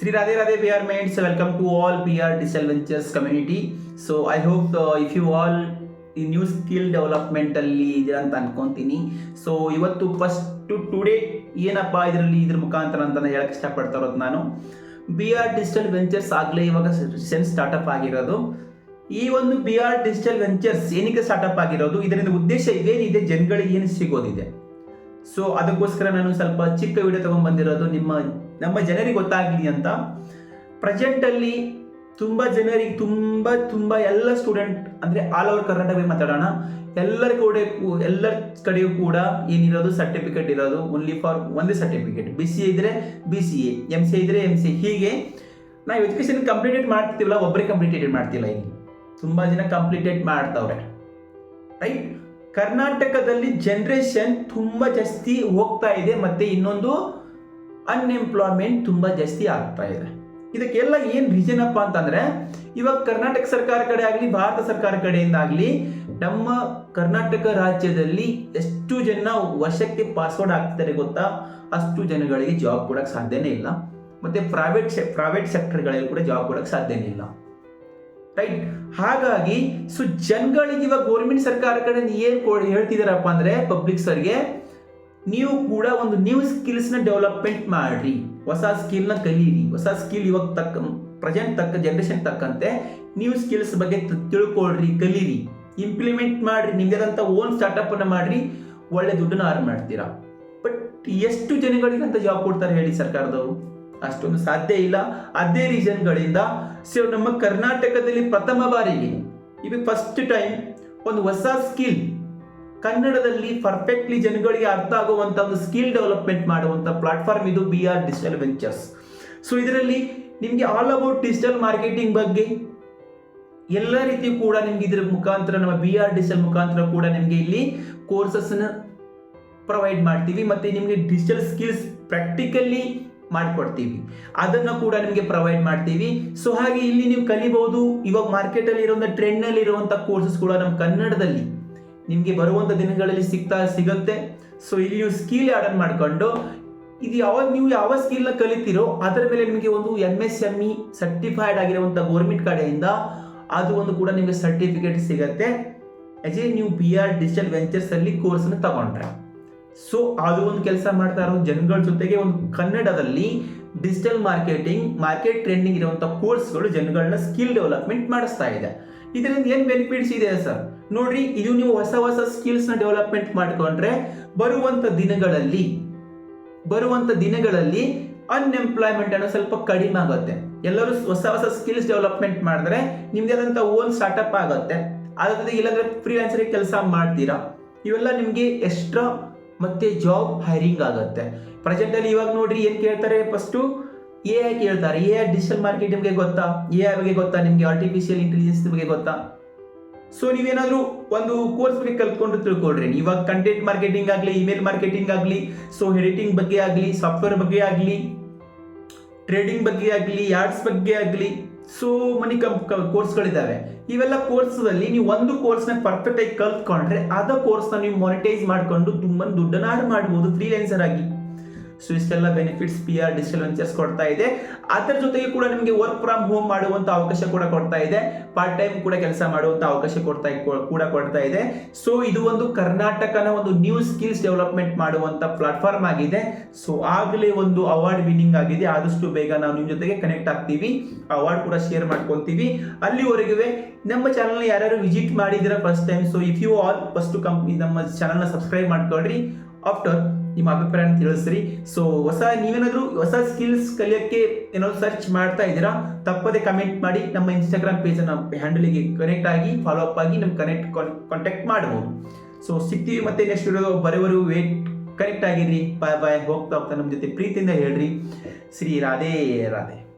Sri Radhe Radhe PR mates, welcome to all PR Ventures community. So I hope uh, if you all ಈ new skill ಡೆವಲಪ್ಮೆಂಟಲ್ಲಿ ಇದ್ದೀರಾ ಅಂತ ಅನ್ಕೊಂತೀನಿ. So ಇವತ್ತು first today ಏನಪ್ಪ ಇದರಲ್ಲಿ ಇದ್ರ ಮುಖಾಂತರ ಅಂತ ಹೇಳಕ್ ಇಷ್ಟಪಡ್ತಾ ಇರೋದು ನಾನು. ಬಿ ಆರ್ ಡಿಜಿಟಲ್ ವೆಂಚರ್ಸ್ ಆಗಲೇ ಇವಾಗ ಸೆನ್ ಸ್ಟಾರ್ಟಪ್ ಆಗಿರೋದು. ಈ ಒಂದು ಬಿ ಆರ್ ಡಿಜಿಟಲ್ ವೆಂಚರ್ಸ್ ಏನಕ್ಕೆ ಸ್ಟಾರ್ಟಪ್ ಆಗಿರೋದು? ಇದರಿಂದ ಉದ್ದೇಶ ಇದೇನಿದೆ ಜನಗಳಿಗೆ ಏನು ಸಿಗೋದಿದೆ? ಸೊ ಅದಕ್ಕೋಸ್ಕರ ನಾನು ಸ್ವಲ್ಪ ಚಿಕ್ಕ ವಿಡಿಯೋ ತಗೊಂಡ್ ಬಂದಿರೋದು. ನಿಮ್ಮ ನಮ್ಮ ಜನರಿಗೆ ಗೊತ್ತಾಗ್ಲಿ ಅಂತ ಪ್ರೆಸೆಂಟ್ ಅಲ್ಲಿ ತುಂಬಾ ಜನರಿಗೆ ತುಂಬ ತುಂಬ ಎಲ್ಲ ಸ್ಟೂಡೆಂಟ್ ಅಂದ್ರೆ ಆಲ್ ಓವರ್ ಕರ್ನಾಟಕ ಮಾತಾಡೋಣ. ಎಲ್ಲರ ಕೂಡ ಎಲ್ಲರ ಕಡೆಯೂ ಕೂಡ ಏನಿರೋದು ಸರ್ಟಿಫಿಕೇಟ್ ಇರೋದು. ಓನ್ಲಿ ಫಾರ್ ಒಂದೇ ಸರ್ಟಿಫಿಕೇಟ್ ಬಿ ಸಿ ಇದ್ರೆ B C A M C ಇದ್ರೆ ಎಂ ಸಿ ಹೀಗೆ ನಾವು ಎಜುಕೇಶನ್ ಕಂಪ್ಲೀಟೆಡ್ ಮಾಡ್ತೀವಲ್ಲ ಒಬ್ಬರೇ ಕಂಪ್ಲೀಟೆಡ್ ಮಾಡ್ತಿಲ್ಲ ಇಲ್ಲಿ. ತುಂಬಾ ಜನ ಕಂಪ್ಲೀಟೆಡ್ ಮಾಡ್ತವ್ರೆ. ರೈಟ್ ಕರ್ನಾಟಕದಲ್ಲಿ ಜನರೇಷನ್ ತುಂಬಾ ಜಾಸ್ತಿ ಹೋಗ್ತಾ ಇದೆ. ಮತ್ತೆ ಇನ್ನೊಂದು ಅನ್ಎಂಪ್ಲಾಯ್ಮೆಂಟ್ ತುಂಬಾ ಜಾಸ್ತಿ ಆಗ್ತಾ ಇದೆ. ಇದಕ್ಕೆಲ್ಲ ಏನು ರೀಸನ್ ಅಪ್ಪ ಅಂತಂದ್ರೆ, ಇವಾಗ ಕರ್ನಾಟಕ ಸರ್ಕಾರ ಕಡೆ ಆಗಲಿ, ಭಾರತ ಸರ್ಕಾರ ಕಡೆಯಿಂದ ಆಗಲಿ, ನಮ್ಮ ಕರ್ನಾಟಕ ರಾಜ್ಯದಲ್ಲಿ ಎಷ್ಟು ಜನ ವರ್ಷಕ್ಕೆ ಪಾಸ್ವರ್ಡ್ ಆಗ್ತಾರೆ ಗೊತ್ತಾ? ಅಷ್ಟು ಜನಗಳಿಗೆ ಜಾಬ್ ಕೊಡಕ್ ಸಾಧ್ಯನೇ ಇಲ್ಲ. ಮತ್ತೆ ಪ್ರೈವೇಟ್ ಪ್ರೈವೇಟ್ ಸೆಕ್ಟರ್ಗಳಲ್ಲಿ ಕೂಡ ಜಾಬ್ ಕೊಡಕ್ ಸಾಧ್ಯನೇ ಇಲ್ಲ. ರೈಟ್ ಹಾಗಾಗಿ ಸೊ ಜನಗಳಿಗೆ ಇವಾಗ ಗೌರ್ಮೆಂಟ್ ಸರ್ಕಾರ ಕಡೆ ಏನು ಹೇಳ್ತಿದಾರಪ್ಪ ಅಂದ್ರೆ ಪಬ್ಲಿಕ್ ಸರ್ಗೆ ನೀವು ಕೂಡ ಒಂದು ನ್ಯೂ ಸ್ಕಿಲ್ಸ್ನ ಡೆವಲಪ್ಮೆಂಟ್ ಮಾಡ್ರಿ. ಹೊಸ ಸ್ಕಿಲ್ನ ಕಲೀರಿ. ಹೊಸ ಸ್ಕಿಲ್ ಇವಾಗ ತಕ್ಕ ಪ್ರೆಸೆಂಟ್ ತಕ್ಕ ಜನರೇಷನ್ ತಕ್ಕಂತೆ ನ್ಯೂ ಸ್ಕಿಲ್ಸ್ ಬಗ್ಗೆ ತಿಳ್ಕೊಳ್ರಿ, ಕಲೀರಿ. ಇಂಪ್ಲಿಮೆಂಟ್ ಮಾಡ್ರಿ. ನಿಮ್ಮದಾದಂಥ ಓನ್ ಸ್ಟಾರ್ಟ್ಅಪ್ ಅನ್ನ ಮಾಡ್ರಿ. ಒಳ್ಳೆ ದುಡ್ಡನ್ನು ಅರ್ನ್ ಮಾಡ್ತೀರಾ. ಬಟ್ ಎಷ್ಟು ಜನಗಳಿಗೆ ಅಂತ ಜಾಬ್ ಕೊಡ್ತಾರೆ ಹೇಳಿ ಸರ್ಕಾರದವರು? ಅಷ್ಟೊಂದು ಸಾಧ್ಯ ಇಲ್ಲ. ಅದೇ ರೀಸನ್ಗಳಿಂದ ಸೊ ನಮ್ಮ ಕರ್ನಾಟಕದಲ್ಲಿ ಪ್ರಥಮ ಬಾರಿಗೆ, ಇದು ಫಸ್ಟ್ ಟೈಮ್ ಒಂದು ಹೊಸ ಸ್ಕಿಲ್ ಕನ್ನಡದಲ್ಲಿ ಪರ್ಫೆಕ್ಟ್ಲಿ ಜನಗಳಿಗೆ ಅರ್ಥ ಆಗುವಂತ ಒಂದು ಸ್ಕಿಲ್ ಡೆವಲಪ್ಮೆಂಟ್ ಮಾಡುವಂತ ಪ್ಲಾಟ್ಫಾರ್ಮ್ ಇದು B R digital ventures so ಇದರಲ್ಲಿ ನಿಮಗೆ ಆಲ್ ಅಬೌಟ್ ಡಿಜಿಟಲ್ ಮಾರ್ಕೆಟಿಂಗ್ ಬಗ್ಗೆ ಎಲ್ಲ ರೀತಿ ಕೂಡ ನಿಮ್ಗೆ ಇದರ ಮುಖಾಂತರ ನಮ್ಮ ಬಿ ಆರ್ ಡಿಜಿಟಲ್ ಮುಖಾಂತರ ಕೂಡ ನಿಮಗೆ ಇಲ್ಲಿ ಕೋರ್ಸಸ್ ಪ್ರೊವೈಡ್ ಮಾಡ್ತೀವಿ ಮತ್ತೆ ನಿಮಗೆ ಡಿಜಿಟಲ್ ಸ್ಕಿಲ್ಸ್ ಪ್ರಾಕ್ಟಿಕಲಿ ಮಾಡಿಕೊಡ್ತೀವಿ. ಅದನ್ನು ಕೂಡ ನಿಮಗೆ ಪ್ರೊವೈಡ್ ಮಾಡ್ತೀವಿ. ಸೊ ಹಾಗೆ ಇಲ್ಲಿ ನೀವು ಕಲಿಬಹುದು ಇವಾಗ ಮಾರ್ಕೆಟ್ ಅಲ್ಲಿ ಇರುವಂತ ಟ್ರೆಂಡ್ನಲ್ಲಿ ಇರುವಂತ ಕೋರ್ಸಸ್ ಕೂಡ ನಮ್ಮ ಕನ್ನಡದಲ್ಲಿ. ನಿಮಗೆ ಬರುವಂತ ದಿನಗಳಲ್ಲಿ ಸಿಗ್ತಾ ಸಿಗುತ್ತೆ. ಸೊ ಇಲ್ಲಿ ನೀವು ಸ್ಕಿಲ್ ಆರ್ಡರ್ ಮಾಡ್ಕೊಂಡು, ಇದು ಯಾವಾಗ ನೀವು ಯಾವ ಸ್ಕಿಲ್ನ ಕಲಿತೀರೋ ಅದರ ಮೇಲೆ ನಿಮಗೆ ಒಂದು M S M E certified ಆಗಿರುವಂಥ ಗೋರ್ಮೆಂಟ್ ಕಡೆಯಿಂದ ಅದು ಒಂದು ಕೂಡ ನಿಮಗೆ ಸರ್ಟಿಫಿಕೇಟ್ ಸಿಗುತ್ತೆ. ಎ ನೀವು ಬಿ ಆರ್ ಡಿಜಿಟಲ್ ವೆಂಚರ್ಸಲ್ಲಿ ಅಲ್ಲಿ ಕೋರ್ಸ್ನ ತಗೊಂಡ್ರೆ. ಸೊ ಅದು ಒಂದು ಕೆಲಸ ಮಾಡ್ತಾ ಇರೋ ಜನಗಳ ಜೊತೆಗೆ ಒಂದು ಕನ್ನಡದಲ್ಲಿ ಡಿಜಿಟಲ್ ಮಾರ್ಕೆಟಿಂಗ್ ಮಾರ್ಕೆಟ್ ಟ್ರೆಂಡಿಂಗ್ ಇರುವಂಥ ಕೋರ್ಸ್ಗಳು ಜನಗಳನ್ನ ಸ್ಕಿಲ್ ಡೆವಲಪ್ಮೆಂಟ್ ಮಾಡಿಸ್ತಾ ಇದೆ. ಇದರಿಂದ ಏನು ಬೆನಿಫಿಟ್ಸ್ ಇದೆ ಸರ್ ನೋಡ್ರಿ, ಇದು ನೀವು ಹೊಸ ಹೊಸ ಸ್ಕಿಲ್ಸ್ನ ಡೆವಲಪ್ಮೆಂಟ್ ಮಾಡ್ಕೊಂಡ್ರೆ ಬರುವಂತ ದಿನಗಳಲ್ಲಿ ಬರುವಂತ ದಿನಗಳಲ್ಲಿ ಅನ್ಎಂಪ್ಲಾಯ್ಮೆಂಟ್ ಅನ್ನೋ ಸ್ವಲ್ಪ ಕಡಿಮೆ ಆಗುತ್ತೆ. ಎಲ್ಲರೂ ಹೊಸ ಹೊಸ ಸ್ಕಿಲ್ಸ್ ಡೆವಲಪ್ಮೆಂಟ್ ಮಾಡಿದ್ರೆ ನಿಮ್ದೇ ಆದಂತ ಓನ್ ಸ್ಟಾರ್ಟಪ್ ಆಗುತ್ತೆ. ಅದ್ರ ಇಲ್ಲಾಂದ್ರೆ ಫ್ರೀಲಾನ್ಸರ್ ಕೆಲಸ ಮಾಡ್ತೀರಾ? ಇವೆಲ್ಲ ನಿಮಗೆ ಎಕ್ಸ್ಟ್ರಾ ಮತ್ತೆ ಜಾಬ್ ಹೈರಿಂಗ್ ಆಗುತ್ತೆ. ಪ್ರೆಸೆಂಟ್ ಅಲ್ಲಿ ಇವಾಗ ನೋಡ್ರಿ ಏನು ಕೇಳ್ತಾರೆ ಫಸ್ಟ್ ಎ ಐ ಕೇಳ್ತಾರೆ. ಎ ಐ ಡಿಜಿಟಲ್ ಮಾರ್ಕೆಟ್ ನಿಮಗೆ ಗೊತ್ತಾ? ಎ ಐ ಬಗ್ಗೆ ಗೊತ್ತಾ? ನಿಮಗೆ ಆರ್ಟಿಫಿಷಿಯಲ್ ಇಂಟೆಲಿಜೆನ್ಸ್ ಬಗ್ಗೆ ಗೊತ್ತಾ? ಸೊ ನೀವೇನಾದರೂ ಒಂದು ಕೋರ್ಸ್ ಬಗ್ಗೆ ಕಲ್ತ್ಕೊಂಡು ತಿಳ್ಕೊಳ್ರಿ. ಇವಾಗ ಕಂಟೆಂಟ್ ಮಾರ್ಕೆಟಿಂಗ್ ಆಗಲಿ ಇಮೇಲ್ ಮಾರ್ಕೆಟಿಂಗ್ ಆಗಲಿ ಸೊ ಎಡಿಟಿಂಗ್ ಬಗ್ಗೆ ಆಗಲಿ ಸಾಫ್ಟ್ವೇರ್ ಬಗ್ಗೆ ಆಗಲಿ ಟ್ರೇಡಿಂಗ್ ಬಗ್ಗೆ ಆಗಲಿ ಯಾರ್ಡ್ಸ್ ಬಗ್ಗೆ ಆಗಲಿ ಸೊ ಮನಿ ಕಂಪ್ ಕೋರ್ಸ್ಗಳಿದ್ದಾವೆ ಇವೆಲ್ಲ ಕೋರ್ಸ್ದಲ್ಲಿ ನೀವು ಒಂದು ಕೋರ್ಸ್ನ ಪರ್ಫೆಕ್ಟ್ ಆಗಿ ಕಲ್ತ್ಕೊಂಡ್ರೆ, ಅದ ಕೋರ್ಸ್ನ ನೀವು ಮಾನಿಟೈಸ್ ಮಾಡ್ಕೊಂಡು ತುಂಬ ದುಡ್ಡನ್ನ ಮಾಡ್ಬೋದು ಫ್ರೀಲ್ಯಾನ್ಸರ್ ಆಗಿ. ಸೊ ಇಷ್ಟೆಲ್ಲ benefits P R digital ventures ಕೊಡ್ತಾ ಇದೆ. ಅದರ ಜೊತೆಗೆ ಕೂಡ ನಿಮಗೆ ವರ್ಕ್ ಫ್ರಮ್ ಹೋಮ್ ಮಾಡುವಂತ ಅವಕಾಶ ಕೂಡ ಕೊಡ್ತಾ ಇದೆ. ಪಾರ್ಟ್ ಟೈಮ್ ಕೂಡ ಕೆಲಸ ಮಾಡುವಂತ ಅವಕಾಶ ಕೊಡ್ತಾ ಕೂಡ ಕೊಡ್ತಾ ಇದೆ. ಸೊ ಇದು ಒಂದು ಕರ್ನಾಟಕನ ಒಂದು ನ್ಯೂ ಸ್ಕಿಲ್ಸ್ ಡೆವಲಪ್ಮೆಂಟ್ ಮಾಡುವಂತ ಪ್ಲಾಟ್ಫಾರ್ಮ್ ಆಗಿದೆ. ಸೊ ಆಗಲೇ ಒಂದು ಅವಾರ್ಡ್ ವಿನ್ನಿಂಗ್ ಆಗಿದೆ. ಆದಷ್ಟು ಬೇಗ ನಾವು ನಿಮ್ಮ ಜೊತೆಗೆ ಕನೆಕ್ಟ್ ಆಗ್ತೀವಿ. ಅವಾರ್ಡ್ ಕೂಡ ಶೇರ್ ಮಾಡ್ಕೊತೀವಿ. ಅಲ್ಲಿವರೆಗೂ ನಮ್ಮ ಚಾನಲ್ ಯಾರು visit ಮಾಡಿದಿರ first time so if you all first company ನಮ್ಮ ಚಾನಲ್ನ ಸಬ್ಸ್ಕ್ರೈಬ್ ಮಾಡ್ಕೊಳ್ರಿ. ಆಫ್ಟರ್ ನಿಮ್ಮ ಅಭಿಪ್ರಾಯನ ತಿಳಿಸ್ರಿ. ಸೊ ಹೊಸ ನೀವೇನಾದರೂ ಹೊಸ ಸ್ಕಿಲ್ಸ್ ಕಲಿಯೋಕ್ಕೆ ಏನಾದ್ರು ಸರ್ಚ್ ಮಾಡ್ತಾ ಇದ್ದೀರಾ? ತಪ್ಪದೆ ಕಮೆಂಟ್ ಮಾಡಿ ನಮ್ಮ ಇನ್ಸ್ಟಾಗ್ರಾಮ್ ಪೇಜ್ ಹ್ಯಾಂಡಲಿಗೆ ಕನೆಕ್ಟ್ ಆಗಿ ಫಾಲೋ ಅಪ್ ಆಗಿ ನಮ್ಗೆ ಕನೆಕ್ಟ್ ಕಾಂಟ್ಯಾಕ್ಟ್ ಮಾಡಬಹುದು ಸೊ ಸಿಗ್ತೀವಿ ಮತ್ತೆ ನೆಕ್ಸ್ಟ್ ವಿಡಿಯೋ ಬರೋವರು ವೇಟ್ ಕನೆಕ್ಟ್ ಆಗಿರಿ. ಬಾಯ್ ಬಾಯ್ ಹೋಗ್ತಾ ಹೋಗ್ತಾ ನಮ್ಮ ಜೊತೆ ಪ್ರೀತಿಯಿಂದ ಹೇಳ್ರಿ. ಶ್ರೀ ರಾಧೇ ರಾಧೆ.